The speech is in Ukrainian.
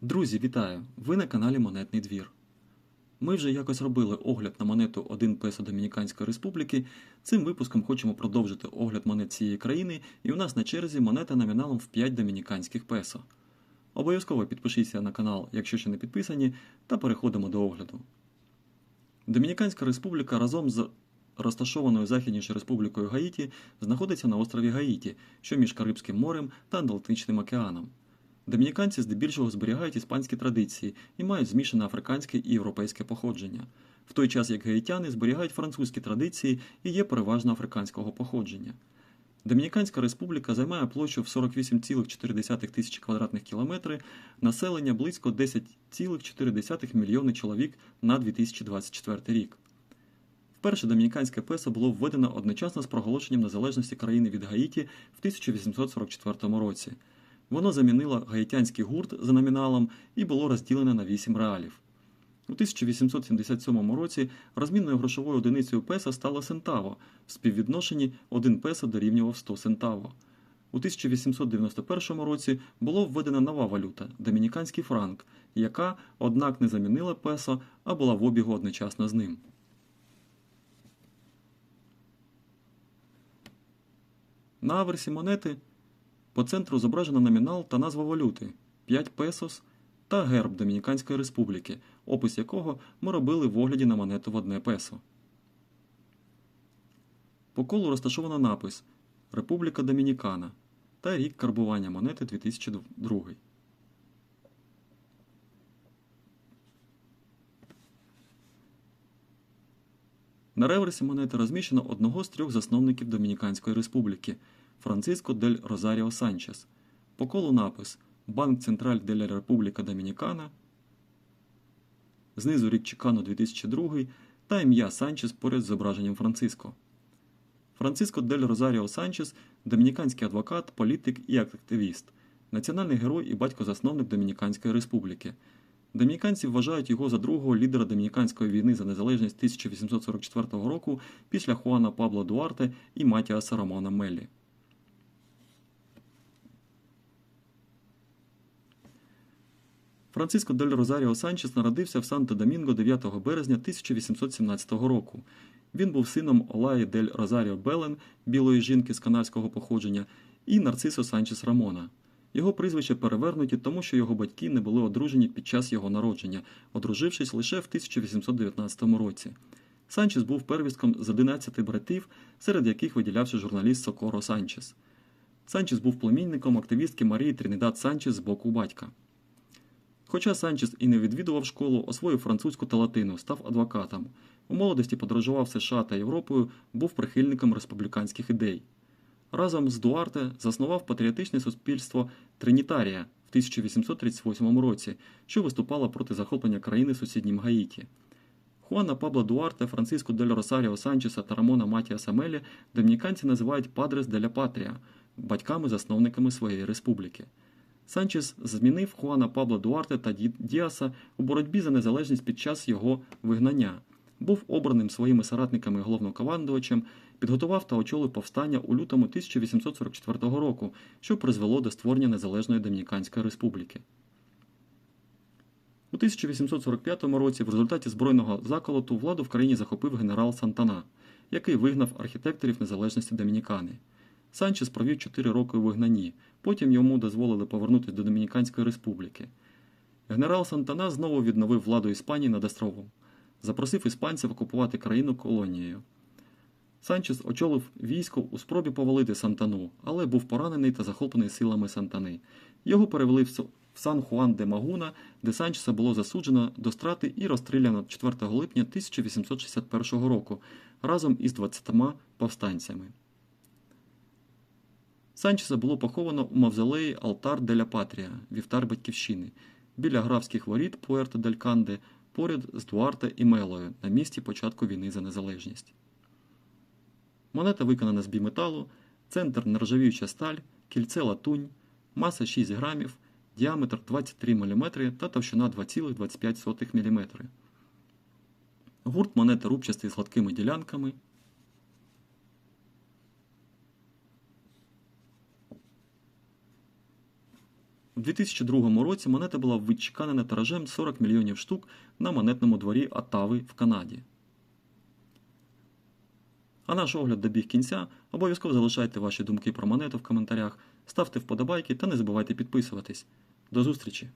Друзі, вітаю! Ви на каналі Монетний двір. Ми вже якось робили огляд на монету 1 песо Домініканської Республіки. Цим випуском хочемо продовжити огляд монет цієї країни, і у нас на черзі монета номіналом в 5 домініканських песо. Обов'язково підпишіться на канал, якщо ще не підписані, та переходимо до огляду. Домініканська Республіка разом з розташованою західніше Республікою Гаїті знаходиться на острові Гаїті, що між Карибським морем та Атлантичним океаном. Домініканці здебільшого зберігають іспанські традиції і мають змішане африканське і європейське походження, в той час як гаїтяни зберігають французькі традиції і є переважно африканського походження. Домініканська республіка займає площу в 48,4 тисячі квадратних кілометри, населення близько 10,4 мільйони чоловік на 2024 рік. Вперше домініканське песо було введено одночасно з проголошенням незалежності країни від Гаїті в 1844 році. Воно замінило гаїтянський гурт за номіналом і було розділене на 8 реалів. У 1877 році розмінною грошовою одиницею песо стало сентаво, в співвідношенні 1 песо дорівнював 100 сентаво. У 1891 році було введена нова валюта домініканський франк, яка, однак, не замінила песо, а була в обігу одночасно з ним. На аверсі монети по центру зображено номінал та назва валюти 5 песос та герб Домініканської Республіки, опис якого ми робили в огляді на монету в одне песо. По колу розташовано напис Республіка Домінікана та рік карбування монети 2002. На реверсі монети розміщено одного з трьох засновників Домініканської Республіки Франциско дель Розаріо Санчес. По колу напис Банк Централь деля Републіка Домінікана. Знизу рік Чикану 2002 та ім'я Санчес поряд з зображенням Франциско. Франциско дель Розаріо Санчес домініканський адвокат, політик і активіст, національний герой і батько-засновник Домініканської Республіки. Домініканці вважають його за другого лідера Домініканської війни за незалежність 1844 року після Хуана Пабло Дуарте і Матіаса Рамона Меллі. Франциско дель Розаріо Санчес народився в Санто-Домінго 9 березня 1817 року. Він був сином Олаї дель Розаріо Белен, білої жінки з канадського походження, і Нарцисо Санчес Рамона. Його прізвище перевернуті, тому що його батьки не були одружені під час його народження, одружившись лише в 1819 році. Санчес був первістком з 11 братів, серед яких виділявся журналіст Сокоро Санчес. Санчес був племінником активістки Марії Тринидад Санчес з боку батька. Хоча Санчес і не відвідував школу, освоїв французьку та латину, став адвокатом. У молодості подорожував США та Європою, був прихильником республіканських ідей. Разом з Дуарте заснував патріотичне суспільство Тринітарія в 1838 році, що виступало проти захоплення країни сусіднім Гаїті. Хуана Пабло Дуарте, Франциско дель Росаріо Санчеса та Рамона Матія Самелі домініканці називають Падрес деля Патрія, батьками-засновниками своєї республіки. Санчес змінив Хуана Пабло Дуарте та Діаса у боротьбі за незалежність під час його вигнання, був обраним своїми соратниками головнокомандувачем, підготував та очолив повстання у лютому 1844 року, що призвело до створення Незалежної Домініканської Республіки. У 1845 році в результаті збройного заколоту владу в країні захопив генерал Сантана, який вигнав архітекторів незалежності Домінікани. Санчес провів 4 роки у вигнанні, потім йому дозволили повернутися до Домініканської республіки. Генерал Сантана знову відновив владу Іспанії над островом, запросив іспанців окупувати країну колонією. Санчес очолив військо у спробі повалити Сантану, але був поранений та захоплений силами Сантани. Його перевели в Сан Хуан де Магуна, де Санчеса було засуджено до страти і розстріляно 4 липня 1861 року разом із 20 повстанцями. Санчеса було поховано у мавзолеї Алтар деля Патрія, вівтар Батьківщини, біля графських воріт Пуерто дель Канде, поряд з Дуарте і Мелою на місці початку війни за незалежність. Монета виконана з біметалу, центр нержавіюча сталь, кільце латунь, маса 6 грамів, діаметр 23 мм та товщина 2,25 мм. Гурт монети рубчастий з гладкими ділянками. У 2002 році монета була відчеканена тиражем 40 мільйонів штук на монетному дворі Атави в Канаді. А наш огляд добіг кінця. Обов'язково залишайте ваші думки про монету в коментарях, ставте вподобайки та не забувайте підписуватись. До зустрічі!